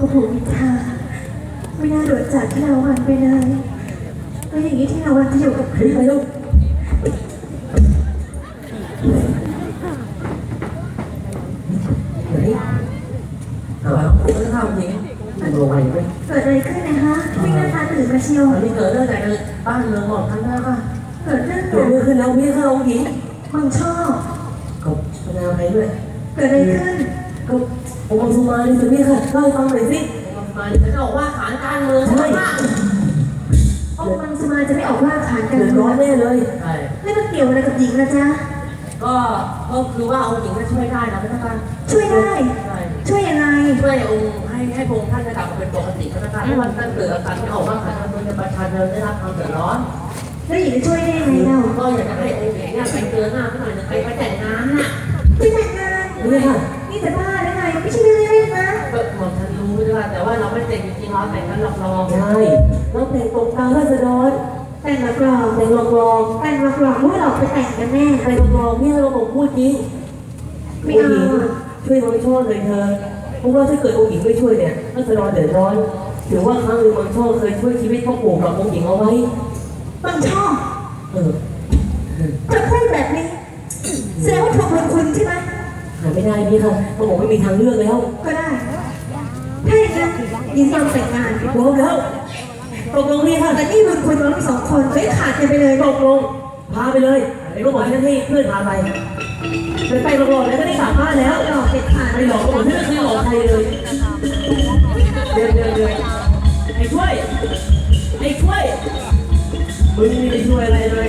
โอ้โหมิทาไม่น่าโดดจากที่เราวันไปเลยแล้วอย่างนี้ที่เราวันจะอยู่กับใครเฮ้ยไปลูกไหนเอาแล้วไม่ทำจริงมันรวยไหมเกิดอะไรขึ้นนะคะไม่น่าตาตื่นมาเชียวตอนนี้เกิดเรื่องอะไรกันบ้านเมืองหมดทั้งนั้นค่ะเกิดเรื่องเกิดเรื่องขึ้นแล้วพี่เข้าองค์หญิงมังชอบกับพนาภัยด้วยเกิดอะไรขึ้นก็ องค์สุมานี่สิพี่ค่ะเล่าให้ฟังหน่อยสิองค์สุมานี่จะบอกว่าฐานการเมืองใช่ไหมองค์มังสมาจะไม่ออกล่าขานกันเดือดร้อนแน่เลยใช่แล้วมันเกี่ยวอะไรกับหญิงนะจ๊ะ ก็ก็คือว่าองค์หญิงก็ช่วยได้นะพี่ค่ะช่วยได้ ใช่ช่วยยังไง ช่วยองค์ให้ให้พระองค์ท่านจะกลับมาเป็นปกติก็แล้วกันเพราะวันตั้งเกิดอาการที่ออกมาขายการเมืองในประชาชนได้รับความเดือดร้อน แล้วหญิงจะช่วยได้ยังไงเราก็อยากจะให้องค์หญิงเนี่ยไปเจอหน้าหน่อยนึงไปไปแต่งงานน่ะไม่แต่งงานนี่ค่ะ นี่แต่บ้าได้ไง ไม่ใช่เรื่องเล่นๆนะก็หมดทันรู้ด้วยแต่ว่าเราไม่แต่งจริงๆเราแต่งกันหลอกลองใช่เราแต่งตรงกลางราษฎรแต่งหลอกหลอกแต่งหลอกลองแต่งหลอกหลอกว่าเราไปแต่งกันแน่แต่งหลอกลองนี่เราบอกพูดจริงไม่เอาองค์หญิงช่วยเราไม่ชอบเลยเธอเพราะว่าถ้าเกิดองค์หญิงไม่ช่วยเนี่ยราษฎรเดือดร้อนถือว่าครั้งหนึ่งมันโชคเคยช่วยชีวิตพ่อปู่กับองค์หญิงเอาไว้บังชอบเออจะพูดแบบนี้แสดงว่าถูกลงคุณใช่ไหม หาไม่ได้พี่ค่ะมันบอกไม่มีทางเลือกแล้วก็ได้ ถ้าอย่างนั้นยินยอมแต่งงานยอมแล้วตกลงพี่ค่ะแต่นี่บุญคุณเราทั้งสองคนไม่ขาดกันไปเลยตกลง พาไปเลยไอ้ก็บอกฉันให้เพื่อนพาไปไปไปหลอกๆแล้วก็ได้กลับบ้านแล้วหลอกเด็ดขาดไปหลอกก็บอกฉันไม่เคยหลอกใครเลยเดินเดินเดินไอ้ช่วยไอ้ช่วยมึงไม่ได้ช่วยอะไรเลย